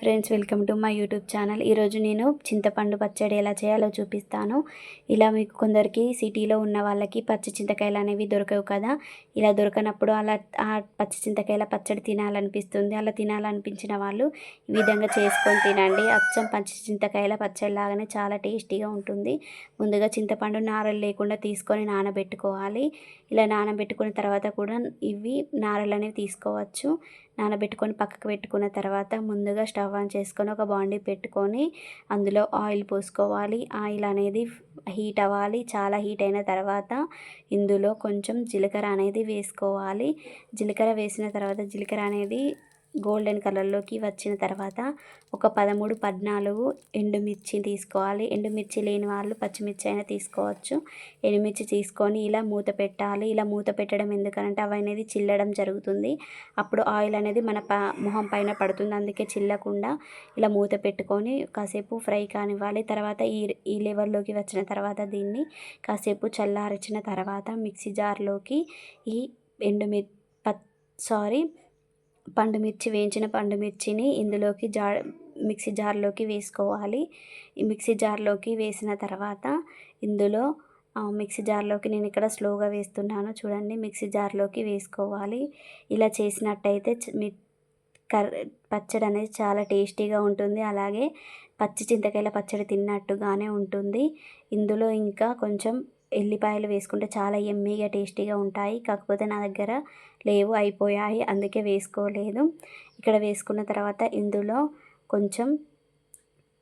Friends welcome to my YouTube channel ఈరోజు నేను చింతపండు పచ్చడి ఎలా చేయాలో చూపిస్తాను. ఇలా మీకు కొందరికి సిటీలో ఉన్న వాళ్ళకి పచ్చి చింతకాయలు అనేవి దొరకవు కదా. ఇలా దొరకనప్పుడు అలా ఆ పచ్చి చింతకాయల పచ్చడి తినాలనిపిస్తుంది. అలా తినాలనిపించిన వాళ్ళు ఈ విధంగా చేసుకొని తినండి. అచ్చం పచ్చి చింతకాయల పచ్చడి లాగానే చాలా టేస్టీగా ఉంటుంది. ముందుగా చింతపండు నారలు లేకుండా తీసుకొని నానబెట్టుకోవాలి. ఇలా నానబెట్టుకున్న తర్వాత కూడా ఇవి నారలు అనేవి తీసుకోవచ్చు. నానబెట్టుకొని పక్కకు పెట్టుకున్న తర్వాత ముందుగా స్టవ్ ఆన్ చేసుకొని ఒక బాండీ పెట్టుకొని అందులో ఆయిల్ పోసుకోవాలి. ఆయిల్ అనేది హీట్ అవ్వాలి. చాలా హీట్ అయిన తర్వాత ఇందులో కొంచెం జీలకర్ర అనేది వేసుకోవాలి. జీలకర్ర వేసిన తర్వాత జీలకర్ర అనేది గోల్డెన్ కలర్లోకి వచ్చిన తర్వాత ఒక పదమూడు పద్నాలుగు ఎండుమిర్చి తీసుకోవాలి. ఎండుమిర్చి లేని వాళ్ళు పచ్చిమిర్చి అయినా తీసుకోవచ్చు. ఎండుమిర్చి తీసుకొని ఇలా మూత పెట్టాలి. ఇలా మూత పెట్టడం ఎందుకనంటే అవి అనేది చిల్లడం జరుగుతుంది. అప్పుడు ఆయిల్ అనేది మన ప మొహం పైన పడుతుంది. అందుకే చిల్లకుండా ఇలా మూత పెట్టుకొని కాసేపు ఫ్రై కానివ్వాలి. తర్వాత ఈ ఈ లెవెల్లోకి వచ్చిన తర్వాత దీన్ని కాసేపు చల్లారిచిన తర్వాత మిక్సీ జార్లోకి ఈ ఎండుమిర్ ప సారీ పండుమిర్చి వేయించిన పండుమిర్చిని ఇందులోకి జార్ మిక్సీ జార్లోకి వేసుకోవాలి. ఈ మిక్సీ జార్లోకి వేసిన తర్వాత ఇందులో మిక్సీ జార్లోకి నేను ఇక్కడ స్లోగా వేస్తున్నాను. చూడండి మిక్సీ జార్లోకి వేసుకోవాలి. ఇలా చేసినట్టయితే మీ కర్ పచ్చడి అనేది చాలా టేస్టీగా ఉంటుంది. అలాగే పచ్చి చింతకాయల పచ్చడి తిన్నట్టుగానే ఉంటుంది. ఇందులో ఇంకా కొంచెం ఎల్లిపాయలు వేసుకుంటే చాలా ఎమ్మీగా టేస్టీగా ఉంటాయి. కాకపోతే నా దగ్గర లేవు అయిపోయాయి. అందుకే వేసుకోలేదు. ఇక్కడ వేసుకున్న తర్వాత ఇందులో కొంచెం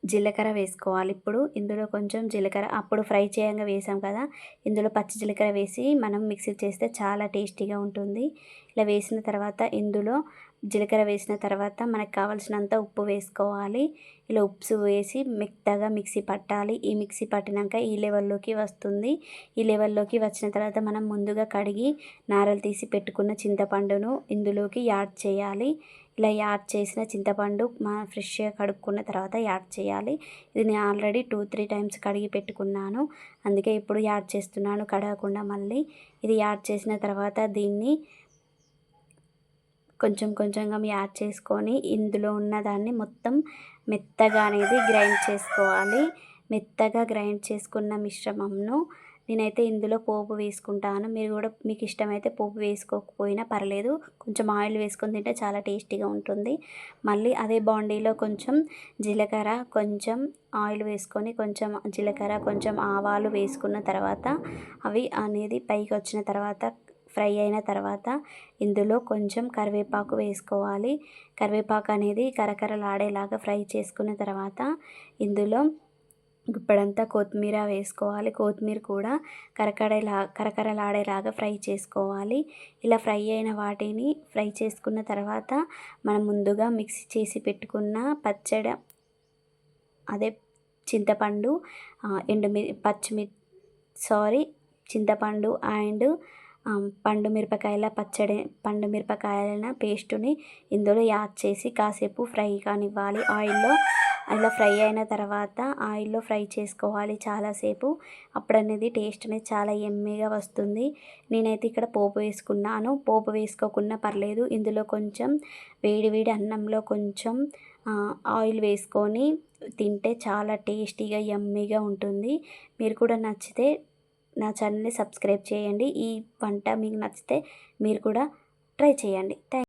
జీలకర్ర వేసుకోవాలి. ఇప్పుడు ఇందులో కొంచెం జీలకర్ర అప్పుడు ఫ్రై చేయంగా వేసాం కదా ఇందులో పచ్చి జీలకర్ర వేసి మనం మిక్సీ చేస్తే చాలా టేస్టీగా ఉంటుంది. ఇలా వేసిన తర్వాత ఇందులో జీలకర్ర వేసిన తర్వాత మనకు కావాల్సినంత ఉప్పు వేసుకోవాలి. ఇలా ఉప్పు వేసి మెత్తగా మిక్సీ పట్టాలి. ఈ మిక్సీ పట్టినాక ఈ లెవెల్లోకి వస్తుంది. ఈ లెవెల్లోకి వచ్చిన తర్వాత మనం ముందుగా కడిగి నారలు తీసి పెట్టుకున్న చింతపండును ఇందులోకి యాడ్ చేయాలి. ఇలా యాడ్ చేసిన చింతపండు మా ఫ్రెష్గా కడుక్కున్న తర్వాత యాడ్ చేయాలి. ఇది నేను ఆల్రెడీ టూ త్రీ టైమ్స్ కడిగి పెట్టుకున్నాను. అందుకే ఇప్పుడు యాడ్ చేస్తున్నాను కడగకుండా మళ్ళీ. ఇది యాడ్ చేసిన తర్వాత దీన్ని కొంచెం కొంచెంగా యాడ్ చేసుకొని ఇందులో ఉన్నదాన్ని మొత్తం మెత్తగా అనేది గ్రైండ్ చేసుకోవాలి. మెత్తగా గ్రైండ్ చేసుకున్న మిశ్రమంను నేనైతే ఇందులో పోపు వేసుకుంటాను. మీరు కూడా మీకు ఇష్టమైతే పోపు వేసుకోకపోయినా పర్లేదు కొంచెం ఆయిల్ వేసుకొని తింటే చాలా టేస్టీగా ఉంటుంది. మళ్ళీ అదే బాండీలో కొంచెం జీలకర్ర కొంచెం ఆయిల్ వేసుకొని కొంచెం జీలకర్ర కొంచెం ఆవాలు వేసుకున్న తర్వాత అవి అనేది పైకి వచ్చిన తర్వాత ఫ్రై అయిన తర్వాత ఇందులో కొంచెం కరివేపాకు వేసుకోవాలి. కరివేపాకు అనేది కరకరలాడేలాగా ఫ్రై చేసుకున్న తర్వాత ఇందులో గుప్పడంతా కొత్తిమీర వేసుకోవాలి. కొత్తిమీర కూడా కరకడేలా కరకరలాడేలాగా ఫ్రై చేసుకోవాలి. ఇలా ఫ్రై అయిన వాటిని ఫ్రై చేసుకున్న తర్వాత మనం ముందుగా మిక్సీ చేసి పెట్టుకున్న పచ్చడి అదే చింతపండు ఎండుమి పచ్చిమిర్ సారీ చింతపండు అండ్ పండు మిరపకాయల పచ్చడి పండు మిరపకాయల పేస్టుని ఇందులో యాడ్ చేసి కాసేపు ఫ్రై కానివ్వాలి. ఆయిల్లో అలా ఫ్రై అయిన తర్వాత ఆయిల్లో ఫ్రై చేసుకోవాలి చాలాసేపు. అప్పుడు అనేది టేస్ట్ అనేది చాలా ఎమ్మీగా వస్తుంది. నేనైతే ఇక్కడ పోపు వేసుకున్నాను. పోపు వేసుకోకున్నా పర్లేదు. ఇందులో కొంచెం వేడి వేడి అన్నంలో కొంచెం ఆయిల్ వేసుకొని తింటే చాలా టేస్టీగా ఎమ్మీగా ఉంటుంది. మీరు కూడా నచ్చితే నా ఛానల్ని సబ్స్క్రైబ్ చేయండి. ఈ వంట మీకు నచ్చితే మీరు కూడా ట్రై చేయండి. థ్యాంక్